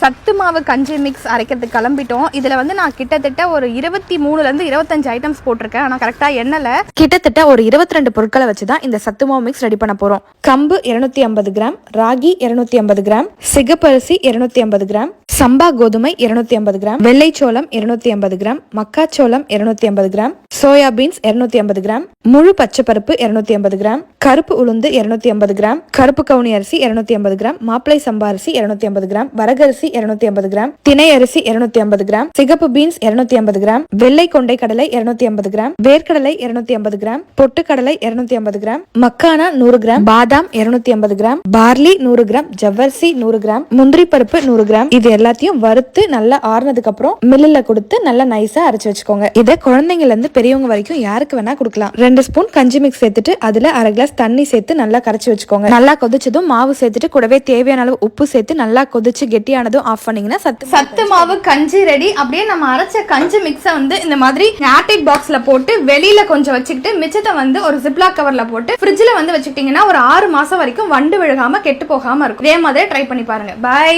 சத்து மாவு கஞ்சி மிக்ஸ் அரைக்கிறதுக்கு கிளம்பிட்டோம். இதில் வந்து நான் கிட்டத்தட்ட ஒரு இருபத்தி மூணுலேருந்து இருபத்தஞ்சு ஐட்டம்ஸ் போட்டிருக்கேன். ஆனால் கரெக்டாக எண்ணல. கிட்டத்தட்ட ஒரு இருபத்தி ரெண்டு பொருட்களை வச்சு தான் இந்த சத்து மாவு மிக்ஸ் ரெடி பண்ண போகிறோம் கம்பு இரநூத்தி ஐம்பது கிராம் ராகி இரநூத்தி ஐம்பது கிராம் சிகப்பரிசி இரநூத்தி ஐம்பது கிராம் சம்பா கோதுமை இருநூத்தி ஐம்பது கிராம் வெள்ளைச்சோளம் இருநூத்தி ஐம்பது கிராம் மக்காச்சோளம் இருநூத்தி ஐம்பது கிராம் சோயா பீன்ஸ் இருநூத்தி ஐம்பது கிராம் முழு பச்சைப்பருப்பு இருநூத்தி ஐம்பது கிராம் கருப்பு உளுந்து இருநூத்தி ஐம்பது கிராம் கருப்பு கவுனி அரிசி இருநூத்தி ஐம்பது கிராம் மாப்பிளை சம்பா அரிசி இருநூத்தி ஐம்பது கிராம் வரகரிசி இருநூத்தி ஐம்பது கிராம் திணை அரிசி இருநூத்தி ஐம்பது கிராம் சிகப்பு பீன்ஸ் இருநூத்தி ஐம்பது கிராம் வெள்ளை கொண்டை கடலை இருநூத்தி ஐம்பது கிராம் வேர்க்கடலை இருநூத்தி ஐம்பது கிராம் பொட்டுக்கடலை இருநூத்தி ஐம்பது கிராம் மக்கானா நூறு கிராம் பாதாம் இருநூத்தி ஐம்பது கிராம் பார்லி நூறு கிராம் ஜவ்வரிசி நூறு கிராம் முந்திரி பருப்பு நூறு கிராம் இது எல்லாத்தையும் வறுத்து நல்லா ஆறுனதுக்கு அப்புறம் மில்லுல கொடுத்து நல்லா நைஸா அரைச்சு வச்சுக்கோங்க இதை குழந்தைங்கல இருந்து பெரிய பெரியவங்க வரைக்கும் யாருக்கு வேணா கொடுக்கலாம். ரெண்டு ஸ்பூன் கஞ்சி மிக்ஸ் சேர்த்துட்டு அதுல அரை கிளாஸ் தண்ணி சேர்த்து நல்லா கரைச்சி வச்சுக்கோங்க. நல்லா கொதிச்சதும் மாவு சேர்த்துட்டு கூடவே தேவையான அளவு உப்பு சேர்த்து நல்லா கொதிச்சு கெட்டியானதும் ஆஃப் பண்ணீங்கன்னா சத்து சத்து மாவு கஞ்சி ரெடி அப்படியே நம்ம அரைச்ச கஞ்சி மிக்ஸை வந்து இந்த மாதிரி ஏர்டைட் பாக்ஸ்ல போட்டு வெளியில கொஞ்சம் வச்சுக்கிட்டு மிச்சத்தை வந்து ஒரு ஜிப்லாக் கவர்ல போட்டு ஃப்ரிட்ஜ்ல வந்து வச்சுக்கிட்டீங்கன்னா ஒரு ஆறு மாசம் வரைக்கும் வண்டு விழுகாம கெட்டு போகாம இருக்கும். இதே மாதிரி ட்ரை பண்ணி பாருங்க. பை